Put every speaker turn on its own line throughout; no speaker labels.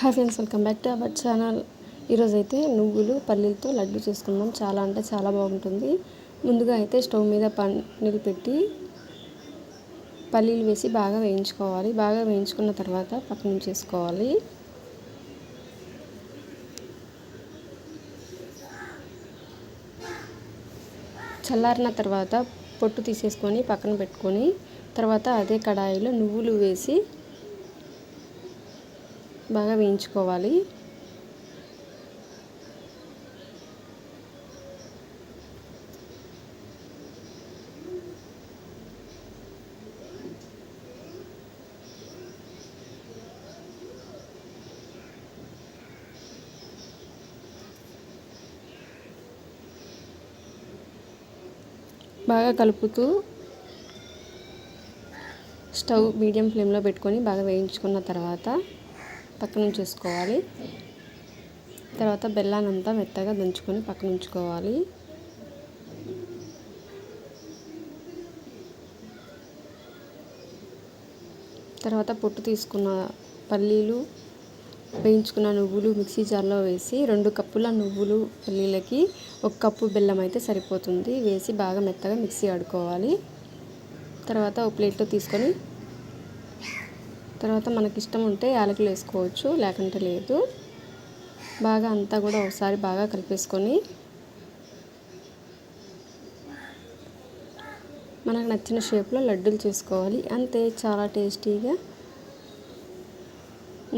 Hi friends welcome back to our channel ఈరోజు అయితే నువ్వులు పల్లీలతో లడ్డు చేసుకుందాం. చాలా అంటే చాలా బాగుంటుంది. ముందుగా అయితే స్టవ్ మీద పన్నీరు పెట్టి పల్లీలు వేసి బాగా వేయించుకోవాలి. బాగా వేయించుకున్న తర్వాత పక్కన చేసుకోవాలి. చల్లారిన తర్వాత పొట్టు తీసేసుకొని పక్కన పెట్టుకొని తర్వాత అదే కడాయిలో నువ్వులు వేసి బాగా వేయించుకోవాలి. బాగా కలుపుతూ స్టవ్ మీడియం ఫ్లేమ్లో పెట్టుకొని బాగా వేయించుకున్న తర్వాత పక్కన ఉంచేసుకోవాలి. తర్వాత బెల్లాన్ని అంతా మెత్తగా దంచుకొని పక్కన ఉంచుకోవాలి. తర్వాత పొట్టు తీసుకున్న పల్లీలు వేయించుకున్న నువ్వులు మిక్సీ జార్లో వేసి రెండు కప్పుల నువ్వులు పల్లీలకి ఒక కప్పు బెల్లం అయితే సరిపోతుంది. వేసి బాగా మెత్తగా మిక్సీ ఆడుకోవాలి. తర్వాత ఒక ప్లేట్లో తీసుకొని తర్వాత మనకి ఇష్టం ఉంటే యాలకులు వేసుకోవచ్చు లేకుంటే లేదు. బాగా అంతా కూడా ఒకసారి బాగా కలిపేసుకొని మనకు నచ్చిన షేప్లో లడ్డూలు చేసుకోవాలి. అంతే చాలా టేస్టీగా.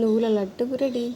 నువ్వుల లడ్డు రెడీ